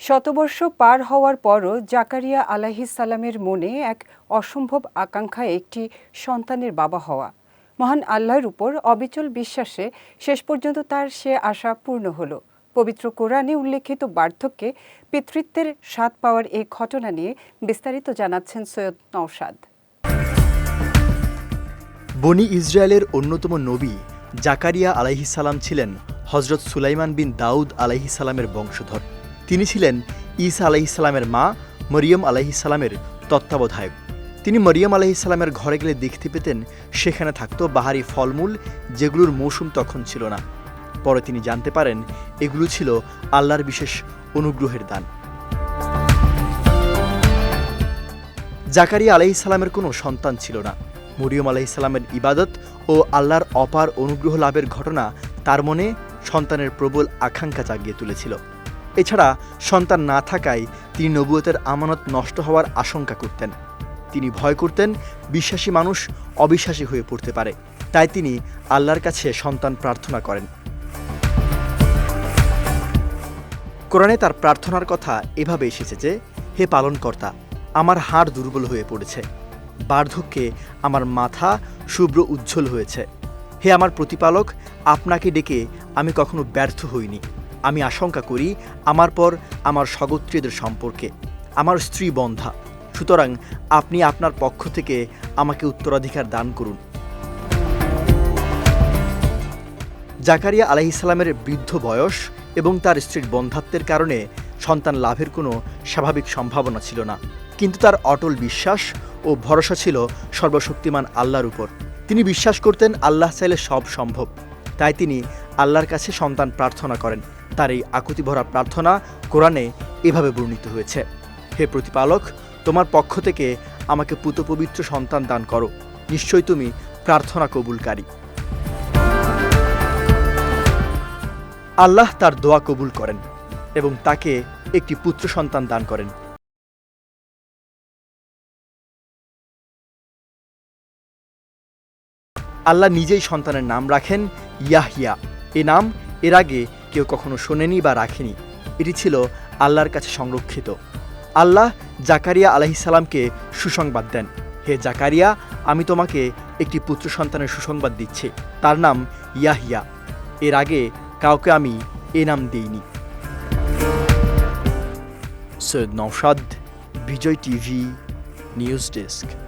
শতবর্ষ পার হওয়ার পরও জাকারিয়া আলাহিসাল্লামের মনে এক অসম্ভব আকাঙ্ক্ষা একটি সন্তানের বাবা হওয়া। মহান আল্লাহর উপর অবিচল বিশ্বাসে শেষ পর্যন্ত তার সে আশা পূর্ণ হল। পবিত্র কোরআনে উল্লেখিত বার্ধক্যে পিতৃত্বের স্বাদ পাওয়ার এই ঘটনা নিয়ে বিস্তারিত জানাচ্ছেন সৈয়দ নওশাদ। বনি ইসরায়েলের অন্যতম নবী জাকারিয়া আলাইহিসাল্লাম ছিলেন হজরত সুলাইমান বিন দাউদ আলাইহিসাল্লামের বংশধর। তিনি ছিলেন ঈসা আলাইহিসাল্লামের মা, মরিয়ম আলাইহিসাল্লামের তত্ত্বাবধায়ক। তিনি মরিয়ম আলাইহিসাল্লামের ঘরে গেলে দেখতে পেতেন সেখানে থাকতো বাহারি ফলমূল যেগুলোর মৌসুম তখন ছিল না। পরে তিনি জানতে পারেন এগুলো ছিল আল্লাহর বিশেষ অনুগ্রহের দান। জাকারিয়া আলাইহিসাল্লামের কোনো সন্তান ছিল না। মরিয়ম আলাইহিসাল্লামের ইবাদত ও আল্লাহর অপার অনুগ্রহ লাভের ঘটনা তার মনে সন্তানের প্রবল আকাঙ্ক্ষা জাগিয়ে তুলেছিল। এছাড়া সন্তান না থাকায় তিনি নবুয়তের আমানত নষ্ট হওয়ার আশঙ্কা করতেন। তিনি ভয় করতেন, বিশ্বাসী মানুষ অবিশ্বাসী হয়ে পড়তে পারে। তাই তিনি আল্লাহর কাছে সন্তান প্রার্থনা করেন। কোরআনে তার প্রার্থনার কথা এভাবে এসেছে যে, হে পালনকর্তা, আমার হাড় দুর্বল হয়ে পড়েছে। বার্ধক্যে আমার মাথা শুভ্র উজ্জ্বল হয়েছে। হে আমার প্রতিপালক, আপনাকে ডেকে আমি কখনো ব্যর্থ হইনি। আমি আশঙ্কা করি আমার পর আমার স্বগোত্রীয়দের সম্পর্কে, আমার স্ত্রী বন্ধা। সুতরাং আপনি আপনার পক্ষ থেকে আমাকে উত্তরাধিকার দান করুন। জাকারিয়া আলাইসালামের বৃদ্ধ বয়স এবং তার স্ত্রীর বন্ধাত্বের কারণে সন্তান লাভের কোনো স্বাভাবিক সম্ভাবনা ছিল না। কিন্তু তার অটল বিশ্বাস ও ভরসা ছিল সর্বশক্তিমান আল্লাহর উপর। তিনি বিশ্বাস করতেন আল্লাহ চাইলে সব সম্ভব। তাই তিনি আল্লাহর কাছে সন্তান প্রার্থনা করেন। তার এই আকুতি ভরা প্রার্থনা কোরআনে এভাবে বর্ণিত হয়েছে। হে প্রতিপালক, তোমার পক্ষ থেকে আমাকে পুতপবিত্র সন্তান দান করো। নিশ্চয় তুমি প্রার্থনা কবুলকারী। আল্লাহ তার দোয়া কবুল করেন এবং তাকে একটি পুত্র সন্তান দান করেন। আল্লাহ নিজেই সন্তানের নাম রাখেন ইয়াহিয়া এ নাম এর আগে কেউ কখনো শোনেনি বা রাখেনি। এটি ছিল আল্লাহর কাছে সংরক্ষিত। আল্লাহ জাকারিয়া আলাহিসাল্লামকে সুসংবাদ দেন। হে জাকারিয়া, আমি তোমাকে একটি পুত্র সন্তানের সুসংবাদ দিচ্ছি। তার নাম ইয়াহিয়া। এর আগে কাউকে আমি এ নাম দিইনি। Syed Naushad Bijoy TV, news desk.